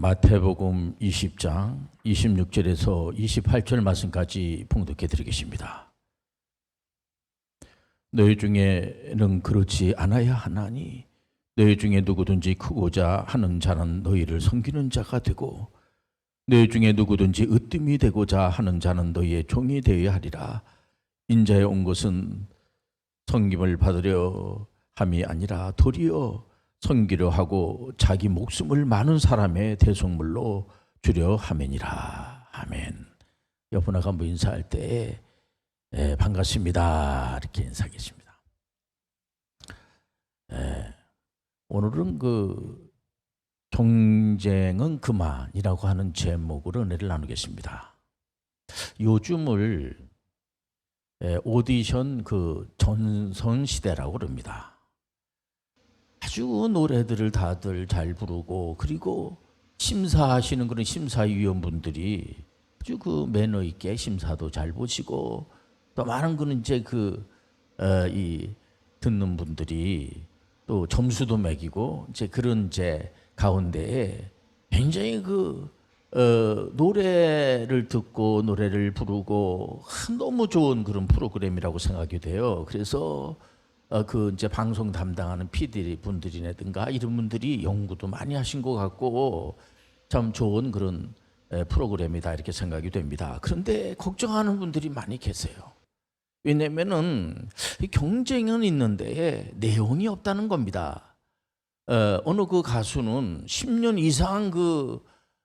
마태복음 20장 26절에서 28절 말씀까지 봉독해 드리겠습니다. 너희 중에는 그렇지 않아야 하나니 너희 중에 누구든지 크고자 하는 자는 너희를 섬기는 자가 되고 너희 중에 누구든지 으뜸이 되고자 하는 자는 너희의 종이 되어야 하리라. 인자에 온 것은 섬김을 받으려 함이 아니라 도리어 섬기려 하고 자기 목숨을 많은 사람의 대속물로 주려 함이니라. 아멘. 여분하고 한번 인사할 때 예, 반갑습니다. 이렇게 인사하겠습니다. 예, 오늘은 그 경쟁은 그만이라고 하는 제목으로 은혜를 나누겠습니다. 요즘을 예, 오디션 그 전선 시대라고 그럽니다. 아주 노래들을 다들 잘 부르고 그리고 심사하시는 그런 심사위원분들이 아주 그 매너 있게 심사도 잘 보시고 또 많은 그런 이제 그이 듣는 분들이 또 점수도 매기고 이제 그런 이제 가운데에 굉장히 그 어, 노래를 듣고 노래를 부르고 아, 너무 좋은 그런 프로그램이라고 생각이 돼요. 그래서 어, 그 이제 방송 담당하는 PD 분들이라든가 이런 분들이 연구도 많이 하신 것 같고 참 좋은 그런 에, 프로그램이다 이렇게 생각이 됩니다. 그런데 걱정하는 분들이 많이 계세요. 왜냐면은 이 경쟁은 있는데 내용이 없다는 겁니다. 어, 어느 그 가수는 10년 이상 그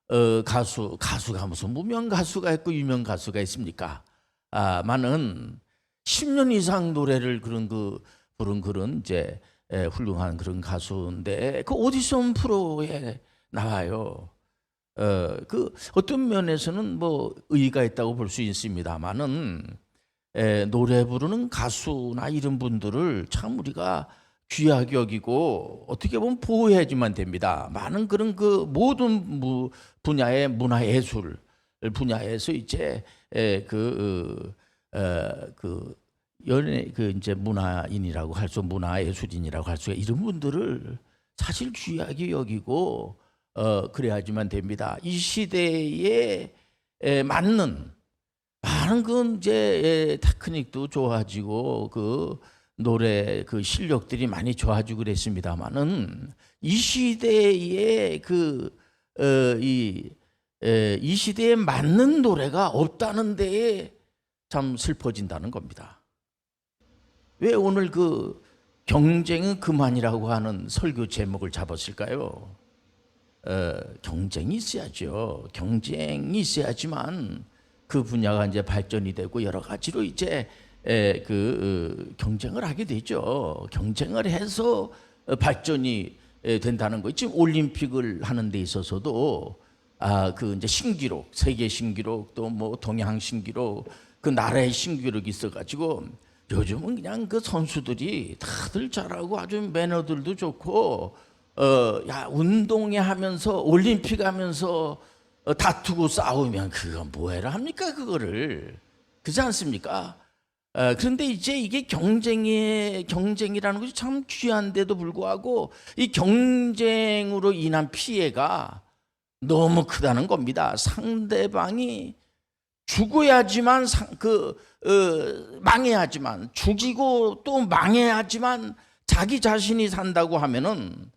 어, 가수 가수가 무슨 무명 가수가 있고 유명 가수가 있습니까? 아, 많은 10년 이상 노래를 그런 그 부른 그런 이제 에, 훌륭한 그런 가수인데 그 오디션 프로에 나와요. 어, 그 어떤 면에서는 뭐 의의가 있다고 볼 수 있습니다만은 에, 노래 부르는 가수나 이런 분들을 참 우리가 귀하게 여기고 어떻게 보면 보호해야지만 됩니다. 많은 그런 그 모든 무, 분야의 문화 예술 분야에서 이제 에, 그, 어, 그 연예 그 이제 문화인이라고 할 수 문화 예술인이라고 할 수가 이런 분들을 사실 귀하게 여기고 어 그래야지만 됩니다. 이 시대에 에, 맞는 많은 그 이제 에, 테크닉도 좋아지고 그 노래 그 실력들이 많이 좋아지고 그랬습니다만은 이 시대에 그이이 이 시대에 맞는 노래가 없다는 데에 참 슬퍼진다는 겁니다. 왜 오늘 그 경쟁은 그만이라고 하는 설교 제목을 잡았을까요? 어, 경쟁이 있어야죠. 경쟁이 있어야지만 그 분야가 이제 발전이 되고 여러 가지로 이제 에, 그 어, 경쟁을 하게 되죠. 경쟁을 해서 어, 발전이 에, 된다는 거. 지금 올림픽을 하는 데 있어서도 아 그 이제 신기록, 세계 신기록 또 뭐 동양 신기록 그 나라의 신기록이 있어 가지고 요즘은 그냥 그 선수들이 다들 잘하고 아주 매너들도 좋고 어야 운동회 하면서 올림픽 하면서 어, 다투고 싸우면 그건 뭐해라 합니까 그거를 그렇지 않습니까? 어, 그런데 이제 이게 경쟁의 경쟁이라는 것이 참 귀한데도 불구하고 이 경쟁으로 인한 피해가 너무 크다는 겁니다. 상대방이 죽어야지만 상, 그 어, 망해야지만 죽이고 또 망해야지만 자기 자신이 산다고 하면은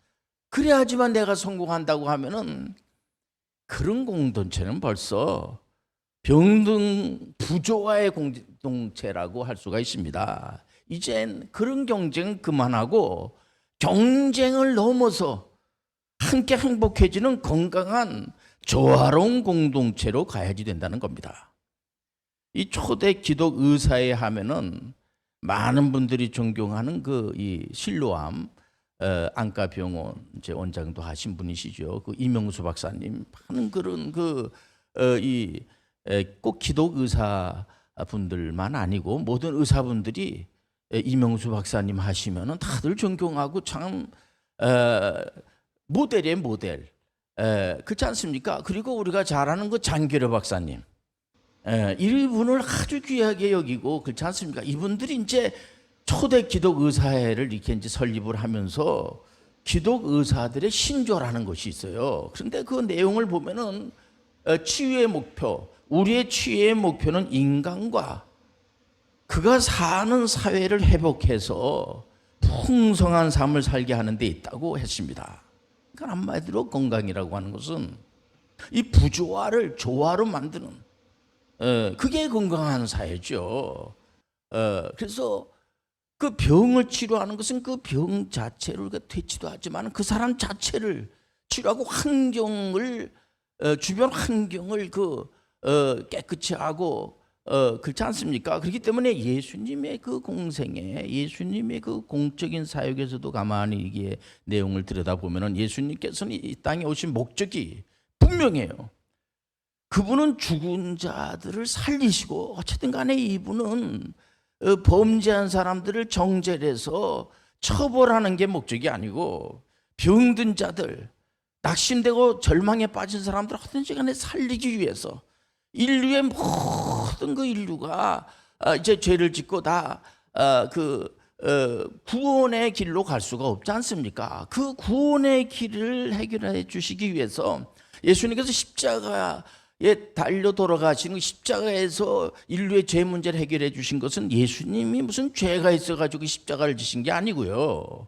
그래야지만 내가 성공한다고 하면은 그런 공동체는 벌써 병등 부조화의 공동체라고 할 수가 있습니다. 이젠 그런 경쟁 그만하고 경쟁을 넘어서 함께 행복해지는 건강한 조화로운 공동체로 가야지 된다는 겁니다. 이 초대 기독 의사에 하면은 많은 분들이 존경하는 그 이 실로암 어, 안과병원 이제 원장도 하신 분이시죠. 그 이명수 박사님 하는 그런 그이꼭 기독 의사 분들만 아니고 모든 의사분들이 에, 이명수 박사님 하시면은 다들 존경하고 참 어, 모델의 모델. 에, 그렇지 않습니까? 그리고 우리가 잘 아는 그 장교려 박사님. 에, 이분을 아주 귀하게 여기고 그렇지 않습니까? 이분들이 이제 초대 기독 의사회를 이렇게 이제 설립을 하면서 기독 의사들의 신조라는 것이 있어요. 그런데 그 내용을 보면은 어, 치유의 목표, 우리의 치유의 목표는 인간과 그가 사는 사회를 회복해서 풍성한 삶을 살게 하는 데 있다고 했습니다. 그러니까 한마디로 건강이라고 하는 것은 이 부조화를 조화로 만드는 어, 그게 건강한 사회죠. 어, 그래서 그 병을 치료하는 것은 그 병 자체를 그 퇴치도 하지만 그 사람 자체를 치료하고 환경을 어, 주변 환경을 그 어, 깨끗이 하고 어, 그렇지 않습니까? 그렇기 때문에 예수님의 그 공생에 예수님의 그 공적인 사역에서도 가만히 이게 내용을 들여다보면은 예수님께서는 이 땅에 오신 목적이 분명해요. 그분은 죽은 자들을 살리시고 어쨌든 간에 이분은 어, 범죄한 사람들을 정죄해서 처벌하는 게 목적이 아니고 병든 자들 낙심되고 절망에 빠진 사람들 어떤지 간에 살리기 위해서 인류의 모든 그 인류가 아, 이제 죄를 짓고 다그 구원의 길로 갈 수가 없지 않습니까? 그 구원의 길을 해결해 주시기 위해서 예수님께서 십자가 에 달려 돌아가신 그 십자가에서 인류의 죄 문제를 해결해 주신 것은 예수님이 무슨 죄가 있어가지고 십자가를 지신 게 아니고요.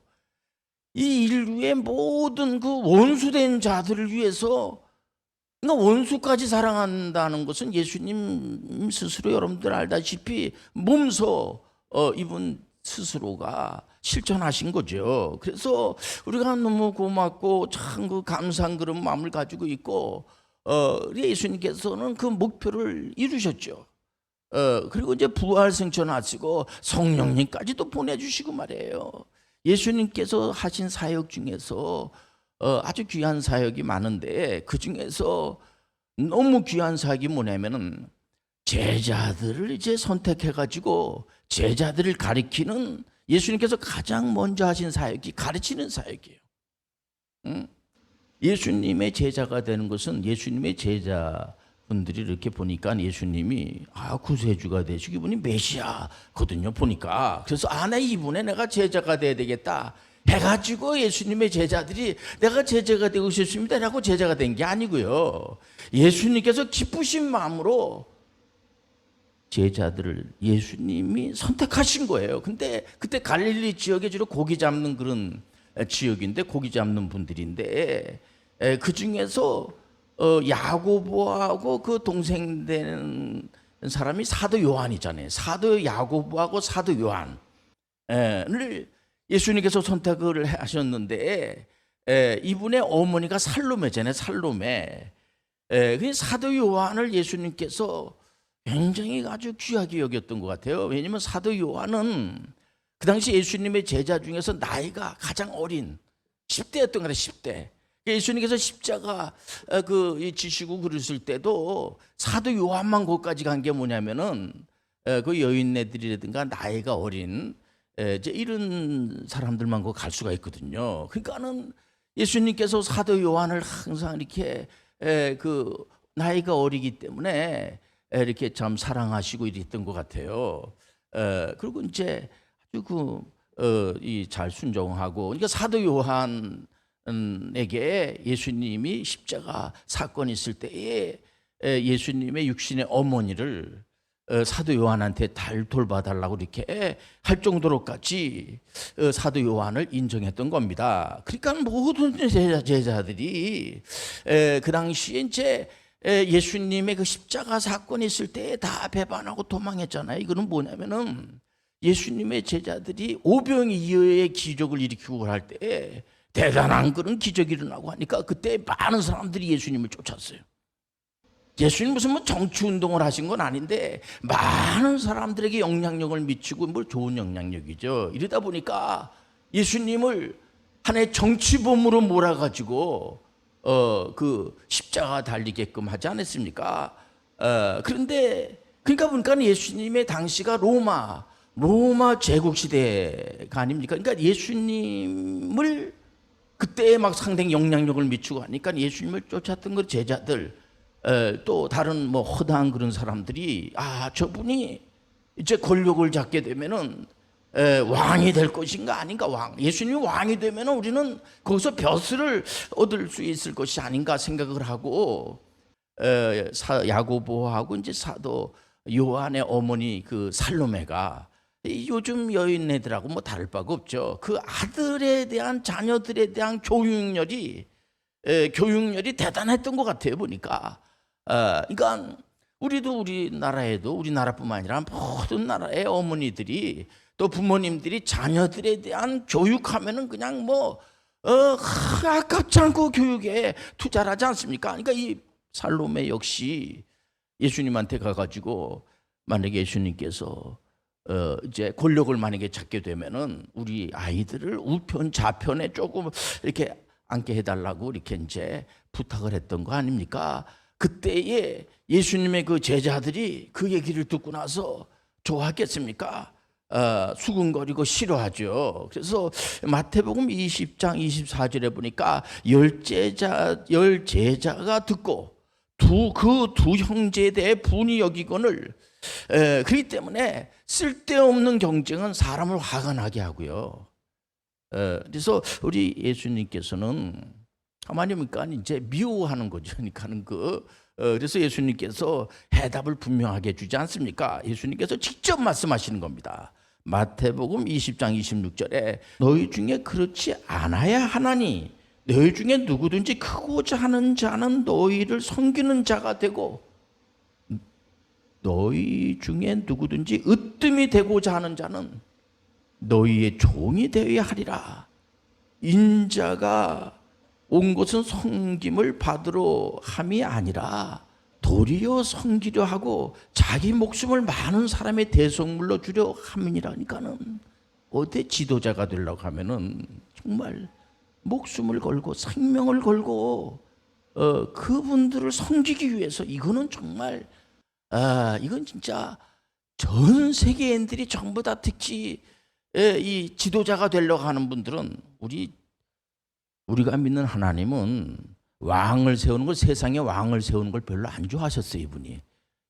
이 인류의 모든 그 원수된 자들을 위해서 그러니까 원수까지 사랑한다는 것은 예수님 스스로 여러분들 알다시피 몸소 어, 이분 스스로가 실천하신 거죠. 그래서 우리가 너무 고맙고 참 그 감사한 그런 마음을 가지고 있고 어, 예수님께서는 그 목표를 이루셨죠. 어, 그리고 이제 부활 승천하시고 성령님까지도 보내주시고 말이에요. 예수님께서 하신 사역 중에서 어, 아주 귀한 사역이 많은데 그 중에서 너무 귀한 사역이 뭐냐면은 제자들을 이제 선택해 가지고 제자들을 가리키는 예수님께서 가장 먼저 하신 사역이 가르치는 사역이에요. 응? 예수님의 제자가 되는 것은 예수님의 제자분들이 이렇게 보니까 예수님이 아 구세주가 되시고 이분이 메시아거든요 보니까. 그래서 아나 이분에 내가 제자가 돼야 되겠다. 해가지고 예수님의 제자들이 내가 제자가 되고 싶습니다라고 제자가 된 게 아니고요. 예수님께서 기쁘신 마음으로 제자들을 예수님이 선택하신 거예요. 근데 그때 갈릴리 지역에 주로 고기 잡는 그런 지역인데 고기 잡는 분들인데 그 중에서 어, 야고보하고 그 동생 되는 사람이 사도 요한이잖아요. 사도 야고보하고 사도 요한을 예수님께서 선택을 하셨는데 이분의 어머니가 살로메잖아요. 살로메. 그 사도 요한을 예수님께서 굉장히 아주 귀하게 여겼던 것 같아요. 왜냐하면 사도 요한은 그 당시 예수님의 제자 중에서 나이가 가장 어린 10대였던 거예요. 10대. 예수님께서 십자가 어, 그 지시고 그랬을 때도 사도 요한만 거기까지 간 게 뭐냐면은 어, 그 여인네들이라든가 나이가 어린 이제 이런 사람들만 거 갈 수가 있거든요. 그러니까는 예수님께서 사도 요한을 항상 이렇게 그 나이가 어리기 때문에 이렇게 참 사랑하시고 이랬던 것 같아요. 그리고 이제 아주 그이잘 순종하고 그러니까 사도 요한에게 예수님이 십자가 사건 있을 때에 예수님의 육신의 어머니를 어, 사도 요한한테 달 돌봐달라고 이렇게 할 정도로까지 어, 사도 요한을 인정했던 겁니다. 그러니까 모든 제자, 들이그 당시에 이제 예수님의 그 십자가 사건이 있을 때 다 배반하고 도망했잖아요. 이거는 뭐냐면은 예수님의 제자들이 오병 이어의 기적을 일으키고 할 때 대단한 그런 기적이 일어나고 하니까 그때 많은 사람들이 예수님을 쫓았어요. 예수님 무슨 뭐 정치 운동을 하신 건 아닌데 많은 사람들에게 영향력을 미치고 뭘 좋은 영향력이죠. 이러다 보니까 예수님을 하나의 정치범으로 몰아가지고 어, 그 십자가 달리게끔 하지 않았습니까? 어, 그런데 그러니까 보니까 예수님의 당시가 로마 로마 제국 시대가 아닙니까? 그러니까 예수님을 그때 막 상당히 영향력을 미치고 하니까 예수님을 쫓았던 그 제자들 어, 또 다른 뭐 허다한 그런 사람들이 아 저분이 이제 권력을 잡게 되면은 에, 왕이 될 것인가 아닌가 왕 예수님이 왕이 되면 우리는 거기서 벼슬을 얻을 수 있을 것이 아닌가 생각을 하고 에, 사, 야고보하고 이제 사도 요한의 어머니 그 살로메가 이 요즘 여인네들하고 뭐 다를 바가 없죠. 그 아들에 대한 자녀들에 대한 교육열이 에, 교육열이 대단했던 것 같아요 보니까. 어, 그러니까 우리도 우리나라에도 우리나라뿐만 아니라 모든 나라의 어머니들이 또 부모님들이 자녀들에 대한 교육하면은 그냥 뭐 어, 하, 아깝지 않고 교육에 투자를 하지 않습니까? 그러니까 이 살로메 역시 예수님한테 가가지고 만약에 예수님께서 어, 이제 권력을 만약에 찾게 되면은 우리 아이들을 우편 좌편에 조금 이렇게 앉게 해달라고 이렇게 이제 부탁을 했던 거 아닙니까? 그때에 예수님의 그 제자들이 그 얘기를 듣고 나서 좋아했겠습니까? 어, 수근거리고 싫어하죠. 그래서 마태복음 20장 24절에 보니까 열 제자 열 제자가 듣고 두 그 두 형제에 대해 분이 여기거늘 에, 그렇기 때문에 쓸데없는 경쟁은 사람을 화가 나게 하고요. 에, 그래서 우리 예수님께서는 하나님이니까 이제 미워하는 거죠. 그러니까는 그 어, 그래서 예수님께서 해답을 분명하게 주지 않습니까? 예수님께서 직접 말씀하시는 겁니다. 마태복음 20장 26절에 너희 중에 그렇지 않아야 하나니 너희 중에 누구든지 크고자 하는 자는 너희를 섬기는 자가 되고 너희 중에 누구든지 으뜸이 되고자 하는 자는 너희의 종이 되어야 하리라. 인자가 온 것은 섬김을 받으러 함이 아니라 도리어 섬기려 하고 자기 목숨을 많은 사람의 대성물로 주려 함이니라니까는 어디 지도자가 되려고 하면은 정말 목숨을 걸고 생명을 걸고 어, 그분들을 섬기기 위해서 이거는 정말 아 이건 진짜 전 세계인들이 전부 다 특히 예, 이 지도자가 되려고 하는 분들은 우리 우리가 믿는 하나님은 왕을 세우는 걸 세상에 왕을 세우는 걸 별로 안 좋아하셨어요 이분이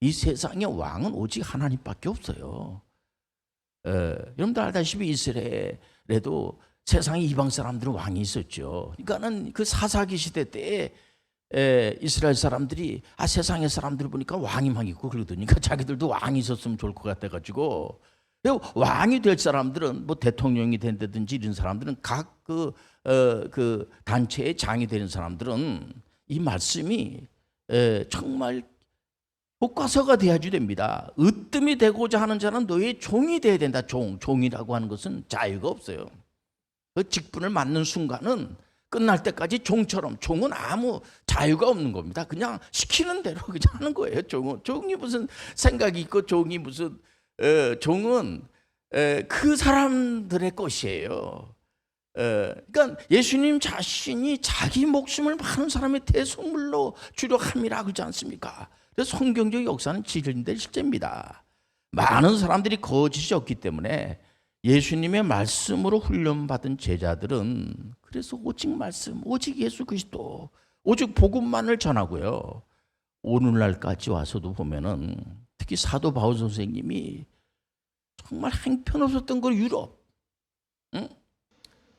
이 세상에 왕은 오직 하나님밖에 없어요. 에, 여러분들 알다시피 이스라엘에도 세상에 이방 사람들은 왕이 있었죠. 그러니까는 그 사사기 시대 때에 에, 이스라엘 사람들이 아 세상의 사람들 보니까 왕이만 있고 그러더니까 자기들도 왕이 있었으면 좋을 것 같아 가지고 그리고 왕이 될 사람들은 뭐 대통령이 된다든지 이런 사람들은 각그 어, 그 단체의 장이 되는 사람들은 이 말씀이 에, 정말 교과서가 돼야지 됩니다. 으뜸이 되고자 하는 자는 너의 종이 돼야 된다. 종, 종이라고 하는 것은 자유가 없어요. 그 직분을 맡는 순간은 끝날 때까지 종처럼 종은 아무 자유가 없는 겁니다. 그냥 시키는 대로 그냥 하는 거예요. 종은 종이 무슨 생각이 있고 종이 무슨 어, 종은 에, 그 사람들의 것이에요. 에, 그러니까 예수님 자신이 자기 목숨을 많은 사람의 대속물로 주려 함이라 그러지 않습니까? 그래서 성경적 역사는 진리인데 실제입니다. 많은 사람들이 거짓이 없기 때문에 예수님의 말씀으로 훈련받은 제자들은 그래서 오직 말씀, 오직 예수 그리스도, 오직 복음만을 전하고요. 오늘날까지 와서도 보면은 특히 사도 바울 선생님이 정말 행편없었던 걸 유럽, 응?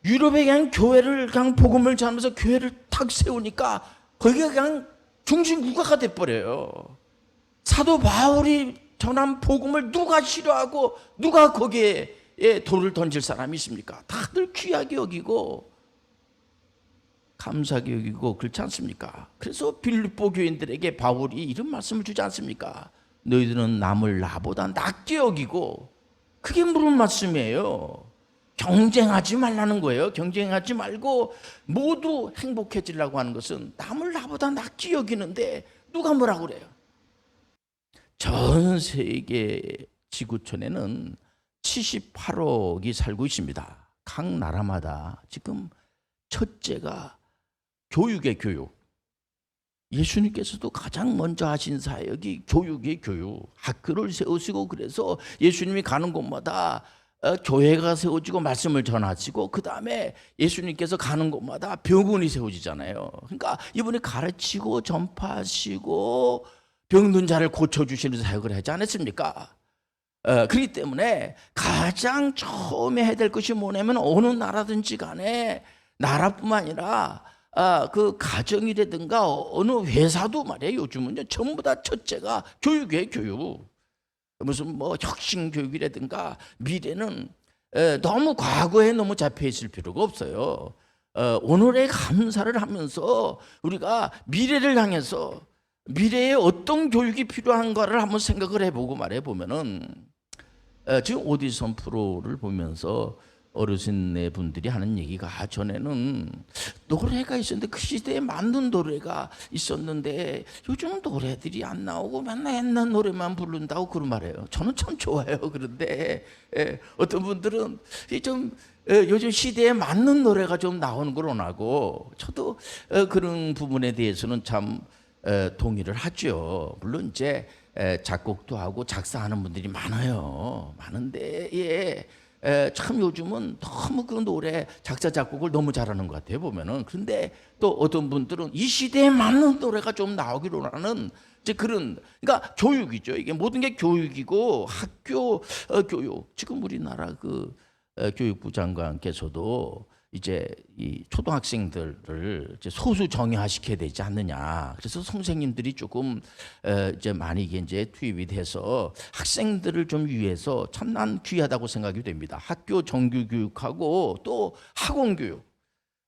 유럽에 그냥 교회를 그냥 복음을 전하면서 교회를 탁 세우니까 거기가 그냥 중심 국가가 돼버려요. 사도 바울이 전한 복음을 누가 싫어하고 누가 거기에 예, 돌을 던질 사람이 있습니까? 다들 귀하게 여기고 감사하게 여기고 그렇지 않습니까? 그래서 빌립보 교인들에게 바울이 이런 말씀을 주지 않습니까? 너희들은 남을 나보다 낫게 여기고 그게 무슨 말씀이에요? 경쟁하지 말라는 거예요. 경쟁하지 말고 모두 행복해지려고 하는 것은 남을 나보다 낫게 여기는데 누가 뭐라고 그래요? 전 세계 지구촌에는 78억이 살고 있습니다. 각 나라마다 지금 첫째가 교육의 교육. 예수님께서도 가장 먼저 하신 사역이 교육의 교육. 학교를 세우시고 그래서 예수님이 가는 곳마다 어, 교회가 세워지고 말씀을 전하시고 그 다음에 예수님께서 가는 곳마다 병원이 세워지잖아요. 그러니까 이분이 가르치고 전파하시고 병든 자를 고쳐주시는 사역을 하지 않았습니까? 어, 그렇기 때문에 가장 처음에 해야 될 것이 뭐냐면 어느 나라든지 간에 나라뿐만 아니라 아, 그 가정이라든가 어느 회사도 말이에요. 요즘은요 전부 다 첫째가 교육이에요, 교육. 무슨 뭐 혁신 교육이라든가 미래는 에, 너무 과거에 너무 잡혀 있을 필요가 없어요. 어, 오늘의 감사를 하면서 우리가 미래를 향해서 미래에 어떤 교육이 필요한가를 한번 생각을 해보고 말해 보면은 어, 지금 오디션 프로를 보면서 어르신네 분들이 하는 얘기가 아, 전에는 노래가 있었는데 그 시대에 맞는 노래가 있었는데 요즘 노래들이 안 나오고 맨날 옛날 노래만 부른다고 그런 말해요. 저는 참 좋아요. 그런데 예, 어떤 분들은 이좀 예, 요즘 시대에 맞는 노래가 좀 나오는 걸 원하고 저도 어, 그런 부분에 대해서는 참 에, 동의를 하죠. 물론 이제 에, 작곡도 하고 작사하는 분들이 많아요. 많은데 예. 에, 참 요즘은 너무 그 노래 작사 작곡을 너무 잘하는 것 같아요 보면은 그런데 또 어떤 분들은 이 시대에 맞는 노래가 좀 나오기로 하는 이제 그런 그러니까 교육이죠 이게 모든 게 교육이고 학교 어, 교육 지금 우리나라 그 어, 교육부 장관께서도 이제 이 초등학생들을 이제 소수 정예화시켜야 되지 않느냐. 그래서 선생님들이 조금 어, 이제 많이 이제 투입이 돼서 학생들을 좀 위해서 참난 귀하다고 생각이 됩니다. 학교 정규 교육하고 또 학원 교육,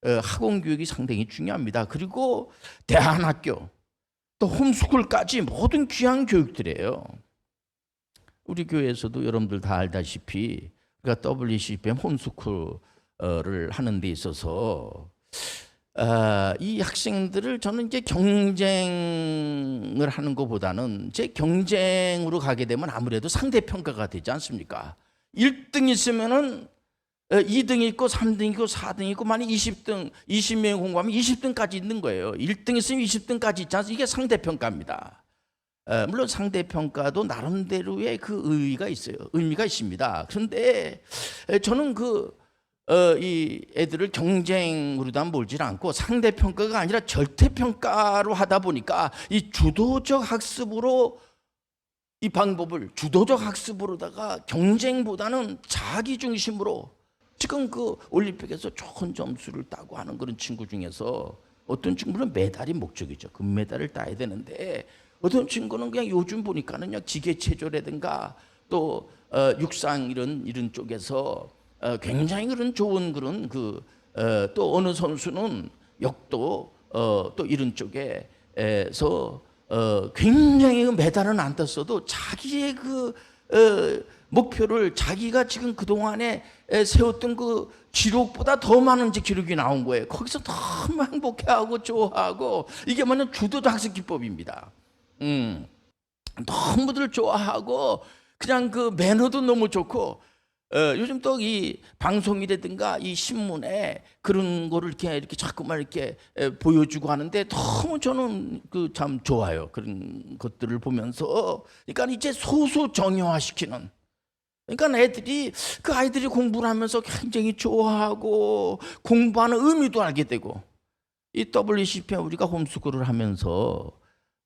어, 학원 교육이 상당히 중요합니다. 그리고 대안학교, 또 홈스쿨까지 모든 귀한 교육들이에요. 우리 교회에서도 여러분들 다 알다시피 우리가 WCPM 홈스쿨 을 하는 데 있어서 아, 이 학생들을 저는 이제 경쟁을 하는 것보다는 이제 경쟁으로 가게 되면 아무래도 상대 평가가 되지 않습니까? 1등 있으면은 2등 있고 3등 있고 4등 있고 만약 20등 20명 공부하면 20등까지 있는 거예요. 1등 있으면 20등까지 있지 않습니까? 이게 상대 평가입니다. 에, 물론 상대 평가도 나름대로의 그 의의가 있어요. 의미가 있습니다. 그런데 에, 저는 그 어, 이 애들을 경쟁으로만 몰지 않고 상대 평가가 아니라 절대 평가로 하다 보니까 이 주도적 학습으로 이 방법을 주도적 학습으로다가 경쟁보다는 자기 중심으로 지금 그 올림픽에서 좋은 점수를 따고 하는 그런 친구 중에서 어떤 친구는 메달이 목적이죠. 금메달을 따야 되는데 어떤 친구는 그냥 요즘 보니까는요 기계체조라든가 또 어, 육상 이런 이런 쪽에서 어, 굉장히 그런 좋은 그런 그 또 어 느 선수는 역도 어, 또 이런 쪽에서 어, 굉장히 그 메달은 안 땄어도 자기의 그 어, 목표를 자기가 지금 그 동안에 세웠던 그 기록보다 더 많은 기록이 나온 거예요. 거기서 너무 행복해하고 좋아하고 이게 뭐냐 주도적 학습 기법입니다. 음, 너무들 좋아하고 그냥 그 매너도 너무 좋고 어, 요즘 또 이 방송이라든가 이 신문에 그런 거를 이렇게 이렇게 자꾸만 이렇게 에, 보여주고 하는데 너무 저는 그 참 좋아요. 그런 것들을 보면서. 그러니까 이제 소수 정형화시키는. 그러니까 애들이 그 아이들이 공부를 하면서 굉장히 좋아하고 공부하는 의미도 알게 되고 이 WCP 우리가 홈스쿨을 하면서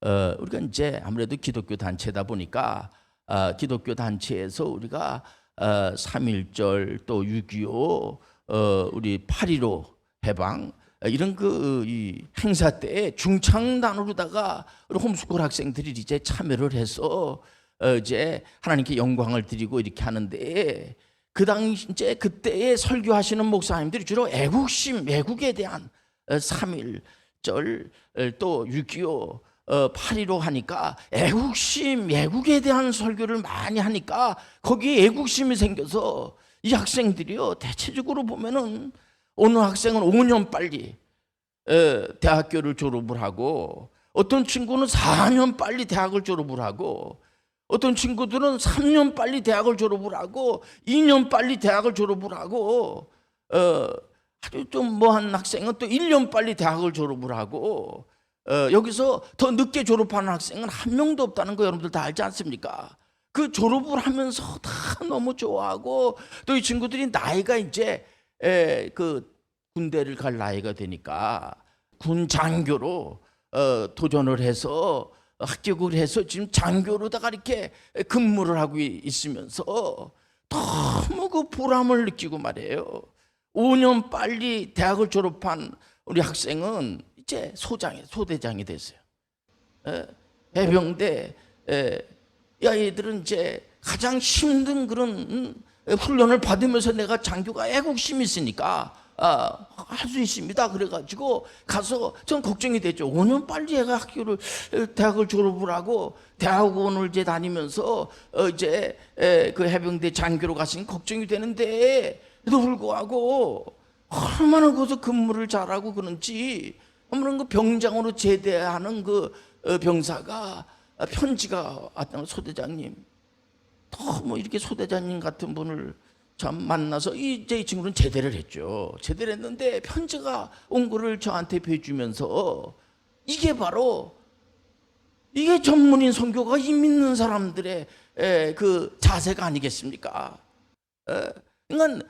어, 우리가 이제 아무래도 기독교 단체다 보니까 어, 기독교 단체에서 우리가 어, 3.1절 또 6.25 어, 우리 8.15 해방 어, 이런 그 이 행사 때 중창 단으로다가 우리 홈스쿨 학생들이 이제 참여를 해서 어, 이제 하나님께 영광을 드리고 이렇게 하는데 그 당시 이제 그때에 설교하시는 목사님들이 주로 애국심, 애국에 대한 3.1절 또6.25 어, 8.15 하니까 애국심, 애국에 대한 설교를 많이 하니까 거기에 애국심이 생겨서 이 학생들이요 대체적으로 보면은 어느 학생은 5년 빨리 에, 대학교를 졸업을 하고 어떤 친구는 4년 빨리 대학을 졸업을 하고 어떤 친구들은 3년 빨리 대학을 졸업을 하고 2년 빨리 대학을 졸업을 하고 어, 아주 좀 뭐 한 학생은 또 1년 빨리 대학을 졸업을 하고 어, 여기서 더 늦게 졸업하는 학생은 한 명도 없다는 거 여러분들 다 알지 않습니까? 그 졸업을 하면서 다 너무 좋아하고 또 이 친구들이 나이가 이제 에, 그 군대를 갈 나이가 되니까 군 장교로 어, 도전을 해서 합격을 해서 지금 장교로다가 이렇게 근무를 하고 있으면서 너무 그 보람을 느끼고 말이에요. 5년 빨리 대학을 졸업한 우리 학생은 이제 소장이 소대장이 됐어요. 에, 해병대 에, 야 얘들은 이제 가장 힘든 그런 음, 훈련을 받으면서 내가 장교가 애국심이 있으니까 아, 할 수 있습니다. 그래가지고 가서 전 걱정이 됐죠. 5년 빨리 애가 학교를 에, 대학을 졸업을 하고 대학원을 이제 다니면서 어, 이제 에, 그 해병대 장교로 가시니 걱정이 되는데 도 불구하고 얼마나 거기서 근무를 잘하고 그런지 아무런 그 병장으로 제대하는 그 어, 병사가 편지가 왔다 소대장님 너무 이렇게 소대장님 같은 분을 참 만나서 이제 이 친구는 제대를 했죠. 제대를 했는데 편지가 온 거를 저한테 배주면서 이게 바로 이게 전문인 선교가 이 믿는 사람들의 에, 그 자세가 아니겠습니까? 에, 그러니까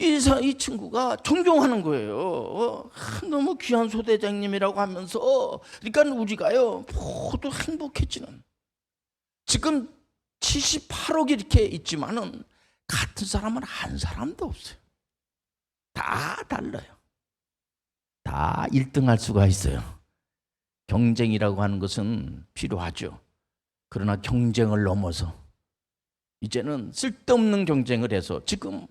이, 사, 이 친구가 존경하는 거예요. 어, 아, 너무 귀한 소대장님이라고 하면서 그러니까 우리가요 모두 행복해지는 지금 78억이 이렇게 있지만은 같은 사람은 한 사람도 없어요. 다 달라요. 다 1등할 수가 있어요. 경쟁이라고 하는 것은 필요하죠. 그러나 경쟁을 넘어서 이제는 쓸데없는 경쟁을 해서 지금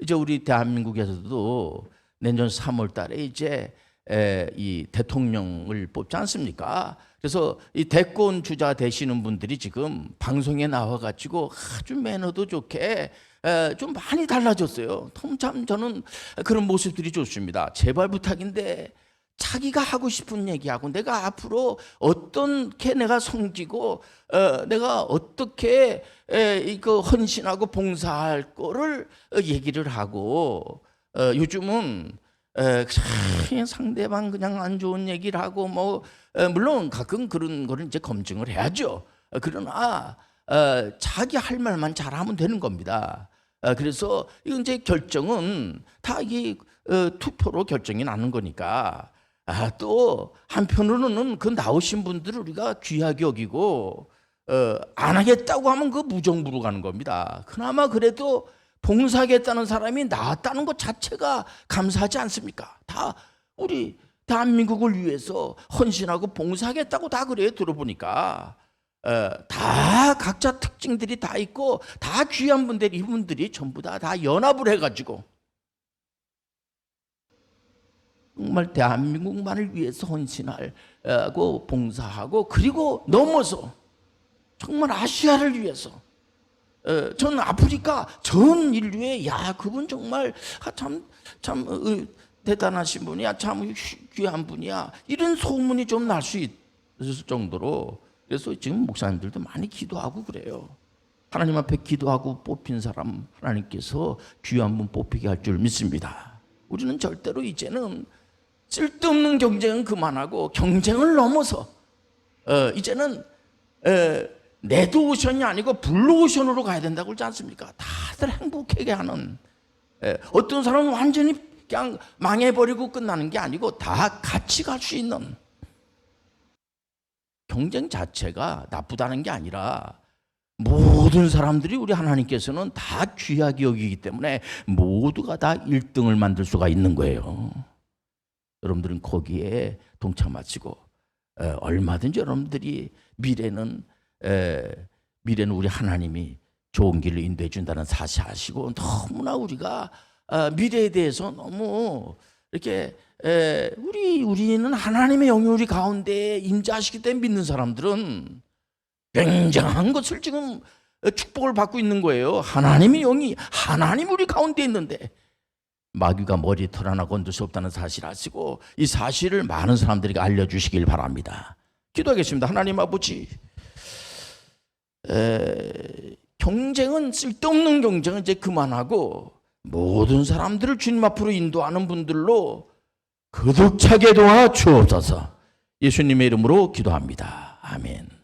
이제 우리 대한민국에서도 내년 3월 달에 이제 에, 이 대통령을 뽑지 않습니까? 그래서 이 대권 주자 되시는 분들이 지금 방송에 나와 가지고 아주 매너도 좋게 에, 좀 많이 달라졌어요. 참 저는 그런 모습들이 좋습니다. 제발 부탁인데 자기가 하고 싶은 얘기하고 내가 앞으로 어떻게 내가 섬기고 어, 내가 어떻게 에, 이거 헌신하고 봉사할 거를 어, 얘기를 하고 어, 요즘은 에, 상대방 그냥 안 좋은 얘기를 하고 뭐 에, 물론 가끔 그런 거를 이제 검증을 해야죠. 어, 그러나 어, 자기 할 말만 잘하면 되는 겁니다. 어, 그래서 이제 결정은 다 어, 투표로 결정이 나는 거니까 아, 또 한편으로는 그 나오신 분들을 우리가 귀하게 여기고 어, 안 하겠다고 하면 그 무정부로 가는 겁니다. 그나마 그래도 봉사하겠다는 사람이 나왔다는 것 자체가 감사하지 않습니까? 다 우리 대한민국을 위해서 헌신하고 봉사하겠다고 다 그래요. 들어보니까 어, 다 각자 특징들이 다 있고 다 귀한 분들이 이분들이 전부 다 다 연합을 해가지고 정말 대한민국만을 위해서 헌신하고 봉사하고 그리고 넘어서 정말 아시아를 위해서 어, 전 아프리카 전 인류에 야 그분 정말 아, 참참 어, 대단하신 분이야 참 귀한 분이야 이런 소문이 좀 날 수 있을 정도로 그래서 지금 목사님들도 많이 기도하고 그래요. 하나님 앞에 기도하고 뽑힌 사람 하나님께서 귀한 분 뽑히게 할 줄 믿습니다. 우리는 절대로 이제는 쓸데없는 경쟁은 그만하고 경쟁을 넘어서 어, 이제는 에, 레드오션이 아니고 블루오션으로 가야 된다고 그러지 않습니까? 다들 행복하게 하는 에, 어떤 사람은 완전히 그냥 망해버리고 끝나는 게 아니고 다 같이 갈 수 있는 경쟁 자체가 나쁘다는 게 아니라 모든 사람들이 우리 하나님께서는 다 귀하게 여기기 때문에 모두가 다 1등을 만들 수가 있는 거예요. 여러분들은 거기에 동참하시고 에, 얼마든지 여러분들이 미래는 에, 미래는 우리 하나님이 좋은 길로 인도해 준다는 사실 아시고 너무나 우리가 아, 미래에 대해서 너무 이렇게 에, 우리 우리는 하나님의 영이 우리 가운데 임재하시기 때문에 믿는 사람들은 굉장한 것을 지금 축복을 받고 있는 거예요. 하나님의 영이 하나님 우리 가운데 있는데 마귀가 머리 털 하나 건들 수 없다는 사실 아시고 이 사실을 많은 사람들에게 알려주시길 바랍니다. 기도하겠습니다. 하나님 아버지, 에, 경쟁은 쓸데없는 경쟁은 이제 그만하고 모든 사람들을 주님 앞으로 인도하는 분들로 거듭차게 도와 주옵소서. 예수님의 이름으로 기도합니다. 아멘.